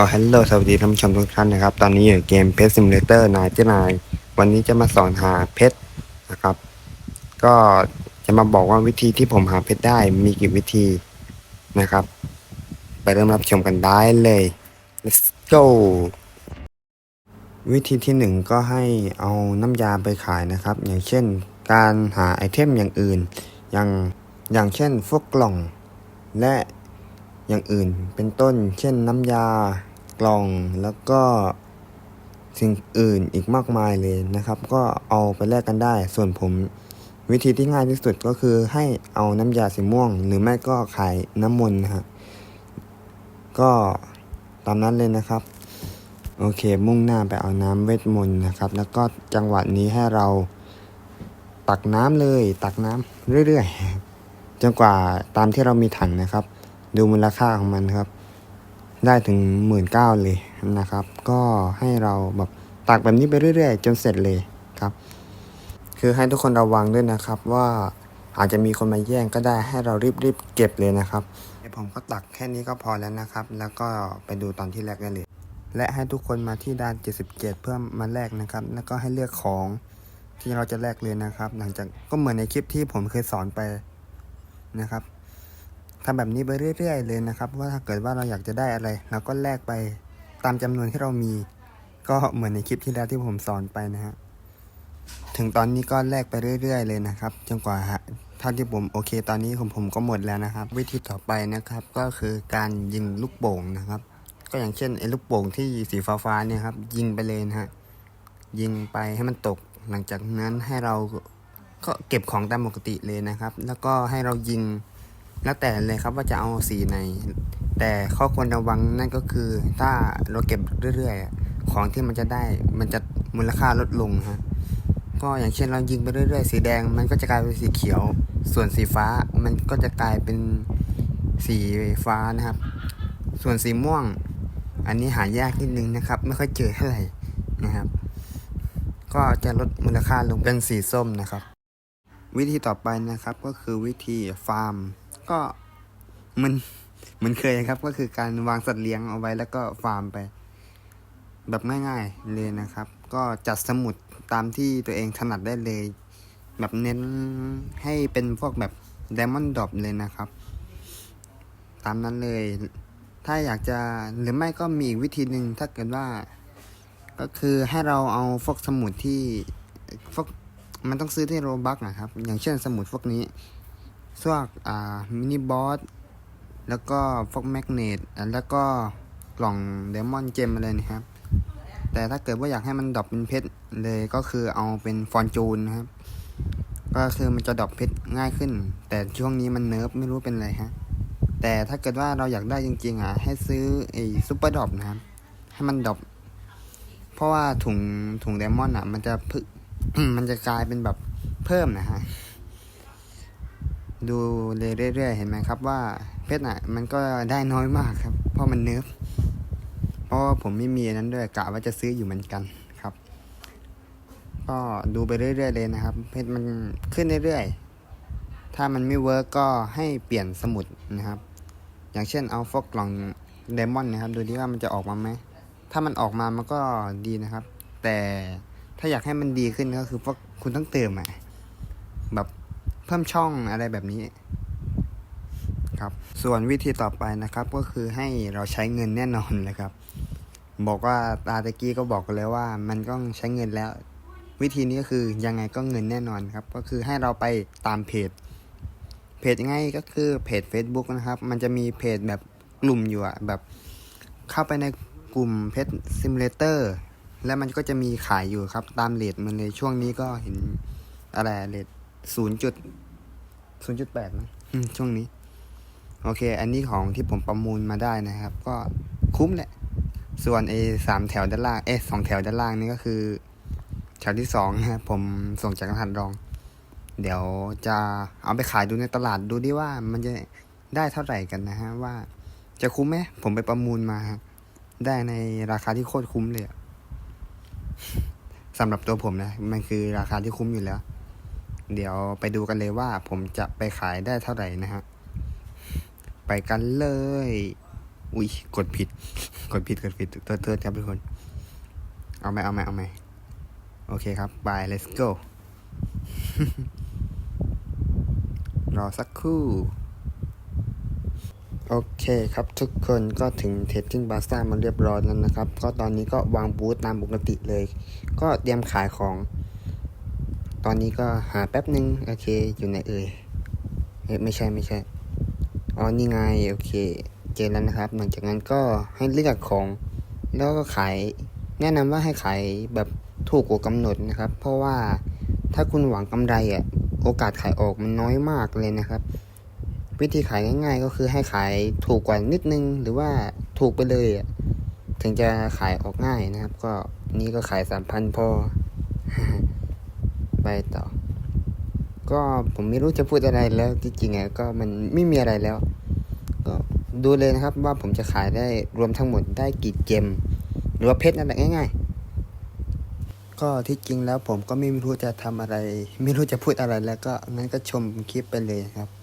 ก็ฮัลโหลสวัสดีท่านผู้ชมทุกท่านนะครับ ตอนนี้อยู่เกมเพชรซิมูเลเตอร์นายที่นายวันนี้จะมาสอนหาเพชรนะครับ ก็จะมาบอกว่าวิธีที่ผมหาเพชรได้มีกี่วิธีนะครับ ไปเริ่มรับชมกันได้เลย let's go วิธีที่หนึ่งก็ให้เอาน้ำยาไปขายนะครับ อย่างเช่นการหาไอเทมอย่างอื่น อย่างอย่างเช่นพวกกล่องและอย่างอื่นเป็นต้น เช่นน้ำยา กล่องแล้วก็สิ่งอื่นอีกมากมายเลยนะครับ ก็เอาไปแลกกันได้ ส่วนผมวิธีที่ง่ายที่สุดก็คือให้เอาน้ำยาสีม่วง หรือไม่ก็ขายน้ำมนต์นะฮะก็ตามนั้นเลยนะครับ โอเค มุ่งหน้าไปเอาน้ำเวทมนต์นะครับ แล้วก็จังหวะนี้ให้เราตักน้ำเลย ตักน้ำเรื่อยๆจนกว่าตามที่เรามีถังนะครับ ดูมูลค่าของมันครับ ได้ถึงหมื่นเก้าเลยนะครับ ก็ให้เราแบบตักแบบนี้ไปเรื่อย ๆ จนเสร็จเลยครับ คือให้ทุกคนระวังด้วยนะครับว่าอาจจะมีคนมาแย่งก็ได้ให้เรารีบๆเก็บเลยนะครับผมก็ตักแค่นี้ก็พอแล้วนะครับ แล้วก็ไปดูตอนที่แรกได้เลย และให้ทุกคนมาที่ด้าน 77 เพื่อมาแลกนะครับ แล้วก็ให้เลือกของที่เราจะแลกเลยนะครับ หลังจากก็เหมือนในคลิปที่ผมเคยสอนไปนะครับ ทำแบบนี้ไปเรื่อย ๆ เลยนะครับ ว่าถ้าเกิดว่าเราอยากจะได้อะไรเราก็แลกไปตามจำนวนที่เรามี ก็เหมือนในคลิปที่แล้วที่ผมสอนไปนะฮะถึงตอนนี้ก็แลกไปเรื่อย ๆ เลยนะครับจนกว่าเท่าที่ผมโอเค ตอนนี้ผมผมก็หมดแล้วนะครับ วิธีต่อไปนะครับ ก็คือการยิงลูกโป่งนะครับ ก็อย่างเช่นไอ้ลูกโป่งที่สีฟ้าๆเนี่ยครับ ยิงไปเลยนะฮะยิงไปให้มันตก หลังจากนั้นให้เราก็เก็บของตามปกติเลยนะครับ แล้วก็ให้เรายิง แล้วแต่เลยครับว่าจะเอาสีไหน แต่ข้อควรระวังนั่นก็คือ ถ้าเราเก็บเรื่อยๆ ของที่มันจะได้มันจะมูลค่าลดลงฮะก็อย่างเช่นเรายิงไปเรื่อยๆ สีแดงมันก็จะกลายเป็นสีเขียว ส่วนสีฟ้ามันก็จะกลายเป็นสีฟ้านะครับ ส่วนสีม่วง อันนี้หายากนิดนึงนะครับ ไม่ค่อยเจอเท่าไหร่นะครับ ก็จะลดมูลค่าลงเป็นสีส้มนะครับ วิธีต่อไปนะครับก็คือวิธีฟาร์ม ก็มันมันเคยครับ ก็คือการวางสัตว์เลี้ยงเอาไว้แล้วก็ฟาร์มไป แบบง่ายๆเลยนะครับ ก็จัดสมุดตามที่ตัวเองถนัดได้เลย แบบเน้นให้เป็นพวกแบบไดมอนด์ดอปเลยนะครับ ตามนั้นเลย ถ้าอยากจะหรือไม่ก็มีอีกวิธีหนึ่งถ้าเกิดว่า ก็คือให้เราเอาพวกสมุดที่พวกมันต้องซื้อที่โรบักนะครับ อย่างเช่นสมุดพวกนี้ พวกอ่ามินิบอสแล้วก็พวกแมกเนตแล้วก็กล่องเดมอนเจมอะไรนะครับ แต่ถ้าเกิดว่าอยากให้มันดรอปเป็นเพชรเลยก็คือเอาเป็นฟอนจูนนะครับ ก็คือมันจะดรอปเพชรง่ายขึ้น แต่ช่วงนี้มันเนิร์ฟไม่รู้เป็นไรฮะแต่ถ้าเกิดว่าเราอยากได้จริงๆอะให้ซื้อไอ้ซูเปอร์ดรอปนะครับ ให้มันดรอปเพราะว่าถุงถุงไดมอนอะ มันจะพึ่มันจะกลายเป็นแบบเพิ่มนะฮะ ดูเรื่อยๆเห็นไหมครับว่าเพชรอะมันก็ได้น้อยมากครับ เพราะมันเนิร์ฟเพราะผมไม่มีนั้นด้วยกะว่าจะซื้ออยู่เหมือนกันครับ ก็ดูไปเรื่อยๆเลยนะครับ เพชรมันขึ้นเรื่อยๆถ้ามันไม่เวิร์กก็ให้เปลี่ยนสมุดนะครับ อย่างเช่นเอาฟอกกล่องเดมอนนะครับ ดูดิว่ามันจะออกมาไหมถ้ามันออกมามันก็ดีนะครับ แต่ถ้าอยากให้มันดีขึ้นก็คือพวกคุณต้องเติมอะแบบ เพิ่มช่องอะไรแบบนี้ครับ ส่วนวิธีต่อไปนะครับก็คือให้เราใช้เงินแน่นอนเลยครับ บอกว่าตาตะกี้ก็บอกกันแล้วว่า มันต้องใช้เงินแล้ว วิธีนี้ก็คือยังไงก็เงินแน่นอนครับ ก็คือให้เราไปตามเพจ เพจยังไงก็คือเพจ Facebook นะครับ มันจะมีเพจแบบกลุ่มอยู่อะแบบ เข้าไปในกลุ่มเพจซิมูเลเตอร์แล้วมันก็จะมีขายอยู่ครับ ตามเลทมันเลยช่วงนี้ก็เห็นอะไรเลท ศูนย์จุดศูนย์จุดแปดนะอืมช่วงนี้ โอเค อันนี้ของที่ผมประมูลมาได้นะครับ ก็คุ้มแหละ ส่วนไอ้สามแถวด้านล่างเอ๊ะสองแถวด้านล่างนี่ก็คือ แถวที่สองนะครับผมส่งจากรหัสรอง เดี๋ยวจะเอาไปขายดูในตลาดดูดิว่ามันจะได้เท่าไหร่กันนะฮะว่าจะคุ้มไหมผมไปประมูลมาครับได้ในราคาที่โคตรคุ้มเลยอะสำหรับตัวผมนะ มันคือราคาที่คุ้มอยู่แล้ว เดี๋ยวไปดูกันเลยว่าผมจะไปขายได้เท่าไหร่นะฮะ ไปกันเลย อุ้ยกดผิด กดผิดกดผิดเติร์ดเติร์ดครับทุกคน เอาไหมเอาไหมเอาไหมโอเคครับบาย let's go รอสักครู่ โอเคครับทุกคนก็ถึงเทสติ้งบาซ่ามาเรียบร้อยแล้วนะครับ ก็ตอนนี้ก็วางบูธตามปกติเลย ก็เตรียมขายของ ตอนนี้ก็หาแป๊บหนึ่งโอเค อยู่ไหนเอ่ยเอ๊ะไม่ใช่ไม่ใช่อ๋อนี่ไงโอเค เจอแล้วนะครับ หลังจากนั้นก็ให้เลือกของ แล้วก็ขาย แนะนำว่าให้ขายแบบถูกกว่ากำหนดนะครับ เพราะว่าถ้าคุณหวังกำไรอะโอกาสขายออกมันน้อยมากเลยนะครับ วิธีขายง่าย ๆ ก็คือให้ขายถูกกว่านิดนึง หรือว่าถูกไปเลยอะถึงจะขายออกง่ายนะครับ ก็นี่ก็ขายสามพันพอ ไปต่อ ก็ผมไม่รู้จะพูดอะไรแล้วจริงๆอะก็มันไม่มีอะไรแล้ว ก็ดูเลยนะครับว่าผมจะขายได้รวมทั้งหมดได้กี่เจมหรือว่าเพชรนั่นแหละง่ายๆ ก็ที่จริงแล้วผมก็ไม่รู้จะทำอะไร ไม่รู้จะพูดอะไรแล้วก็งั้นก็ชมคลิปไปเลยครับ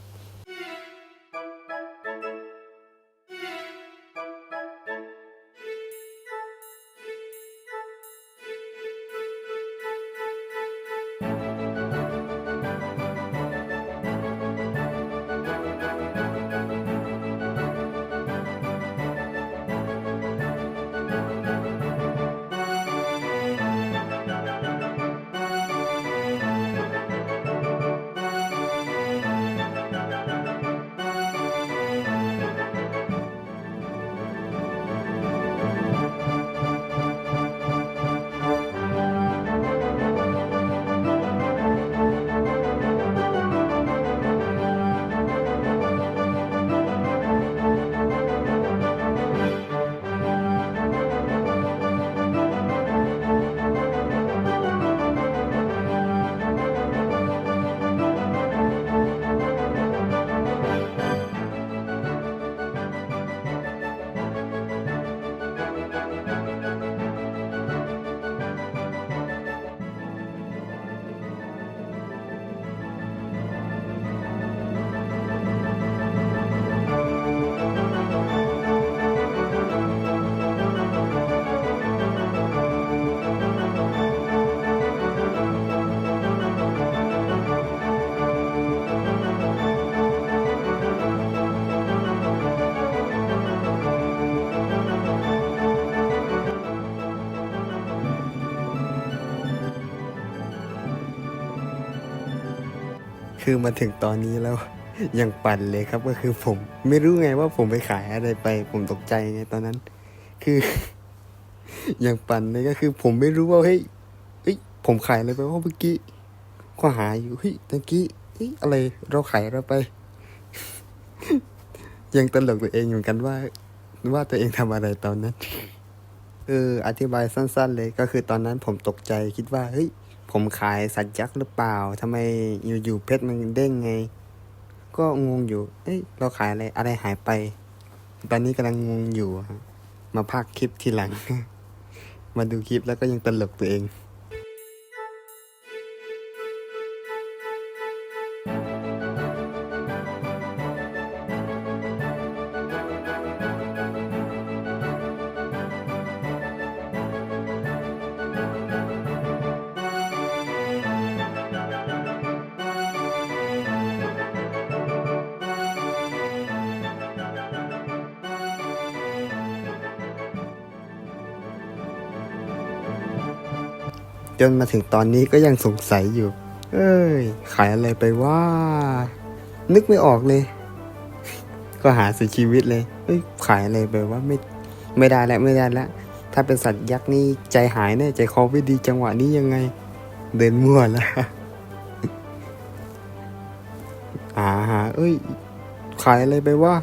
คือมาถึงตอนนี้แล้วยังปั่นเลยครับก็คือผม ไม่รู้ไงว่าผมไปขายอะไรไป ผมตกใจไงตอนนั้น คือ ยังปั่นเลยก็คือ ผมไม่รู้ว่าเฮ้ยเฮ้ยผมขายอะไรไปว่าเมื่อกี้ก็หาอยู่เฮ้ยตะกี้เฮ้ยอะไรเราขายอะไรไป ยังตลกตัวเองเหมือนกันว่า ว่าตัวเองทำอะไรตอนนั้นเอออธิบายสั้น ๆ เลยก็คือตอนนั้นผมตกใจคิดว่าเฮ้ย ผมขายสัตว์ยักษ์หรือเปล่าทำไมอยู่ๆเพชรมันเด้งไง ก็งงอยู่ เอ้ยเราขายอะไรอะไรหายไป ตอนนี้กำลังงงอยู่ มาพากคลิปทีหลัง มาดูคลิปแล้วก็ยังตลกตัวเอง จนมาถึงตอนนี้ก็ยังสงสัยอยู่ เอ้ย ขายอะไรไปว่า นึกไม่ออกเลย ก็หาสุดชีวิตเลย เอ้ย ขายอะไรไปว่าไม่ไม่ได้แล้วไม่ได้แล้วถ้าเป็นสัตว์ยักษ์นี่ใจหายแน่ใจคอไม่ดีจังหวะนี้ยังไง เดินมั่วแล้วอ่าฮะเอ้ย ขายอะไรไปว่า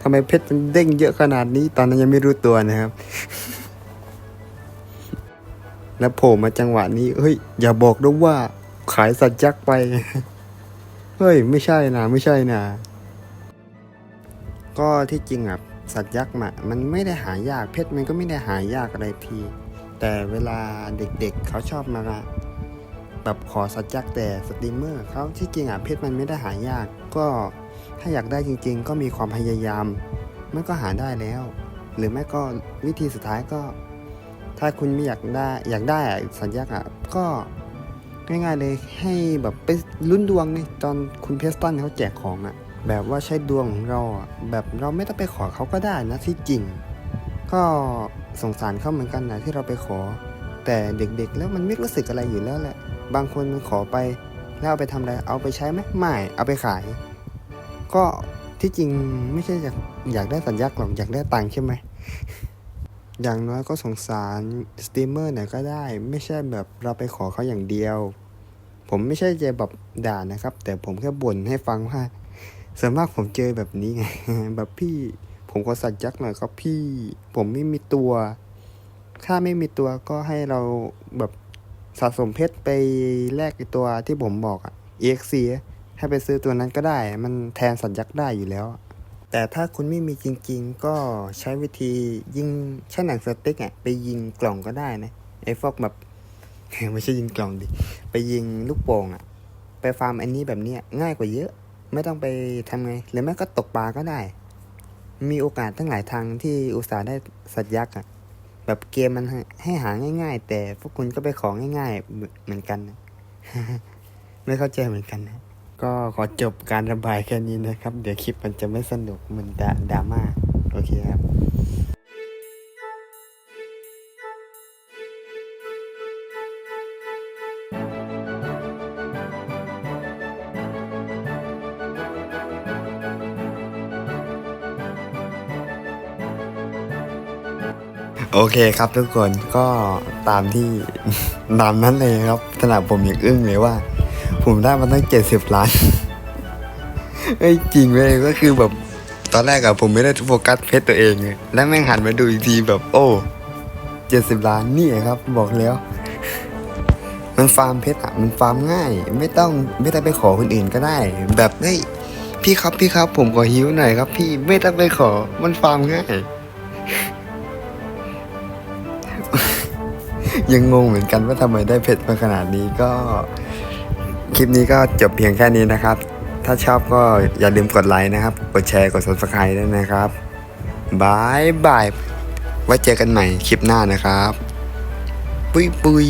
ทำไมเพชรมันเด้งเยอะขนาดนี้ ตอนนั้นยังไม่รู้ตัวนะครับ แล้วโผล่มาจังหวะนี้ เฮ้ย อย่าบอกด้วยว่า ขายสัตว์ยักษ์ไป เฮ้ย ไม่ใช่นะ ไม่ใช่นะ ก็ที่จริงอะ สัตว์ยักษ์มันไม่ได้หายาก เพชรมันก็ไม่ได้หายากอะไรที แต่เวลาเด็กๆเขาชอบมาแบบขอสัตว์ยักษ์แต่สตรีมเมอร์เขาที่จริงอะเพชรมันไม่ได้หายาก ก็ถ้าอยากได้จริง ๆ ก็มีความพยายาม มันก็หาได้แล้ว หรือไม่ก็วิธีสุดท้ายก็ ถ้าคุณไม่อยากได้อยากได้สัญญาอะก็ง่ายๆเลยให้แบบไปลุ้นดวงนี่ตอนคุณเพสตันเขาแจกของอะแบบว่าใช้ดวงของเราอะแบบเราไม่ต้องไปขอเขาก็ได้นะที่จริง ก็สงสารเขาเหมือนกันนะที่เราไปขอ แต่เด็กๆ แล้วมันไม่รู้สึกอะไรอยู่แล้วแหละ บางคนมันขอไปแล้วเอาไปทำอะไรเอาไปใช้ไหมไม่เอาไปขาย ก็ที่จริงไม่ใช่อยากอยากได้สัญญาหรอกอยากได้ตังค์ใช่ไหม อย่างน้อยก็สงสารสตรีมเมอร์หน่อยก็ได้ ไม่ใช่แบบเราไปขอเขาอย่างเดียว ผมไม่ใช่จะแบบด่านะครับ แต่ผมแค่บ่นให้ฟังว่าส่วนมากผมเจอแบบนี้ไงแบบพี่ ผมขอสัญยักษ์หน่อยครับพี่ ผมไม่มีตัว ถ้าไม่มีตัวก็ให้เราแบบสะสมเพชรไปแลกตัวที่ผมบอกอะ EXC ให้ไปซื้อตัวนั้นก็ได้ มันแทนสัญยักษ์ได้อยู่แล้ว แต่ถ้าคุณไม่มีจริง ๆ ก็ใช้วิธียิงใช้หนังสติ๊กอะไปยิงกล่องก็ได้นะไอ้พวกแบบไม่ใช่ยิงกล่องดิไปยิงลูกโป่งอะไปฟาร์มอันนี้แบบเนี้ยง่ายกว่าเยอะ ไม่ต้องไปทำไง หรือไม่ก็ตกปลาก็ได้ มีโอกาสทั้งหลายทางที่อุตส่าห์ได้สัตว์ยักษ์อะแบบเกมมันให้หาง่าย ๆ แต่พวกคุณก็ไปของง่าย ๆ เหมือนเหมือนกันนะไม่เข้าใจเหมือนกันนะ ก็ขอจบการระบายแค่นี้นะครับ เดี๋ยวคลิปมันจะไม่สนุกเหมือนดราดราม่าโอเคครับโอเคครับทุกคนก็ตามที่ตามนั้นเลยครับขนาดผมยังอึ้งเลยว่า ผมได้มาตั้งเจ็ดสิบล้านเอ้จริงเลยก็คือแบบตอนแรกอะผมไม่ได้โฟกัสเพจตัวเองไงแล้วแม่งหันมาดูอีกทีแบบ โอ้เจ็ดสิบล้านนี่ครับ บอกแล้ว มันฟาร์มเพชรอะมันฟาร์มง่าย ไม่ต้องไม่ต้องไปขอคนอื่นก็ได้ แบบเฮ้ยพี่ครับพี่ครับ ผมขอหิวหน่อยครับ พี่ไม่ต้องไปขอมันฟาร์มง่าย ยังงงเหมือนกันว่าทำไมได้เพชรมาขนาดนี้ก็ ลิปนี้ก็จบเพียงแค่นี้นะครับ ถ้าชอบก็อย่าลืมกดไลค์นะครับ กดแชร์ กด subscribe ด้วยนะครับบายบาย ไว้เจอกันใหม่คลิปหน้านะครับ ปุยปุย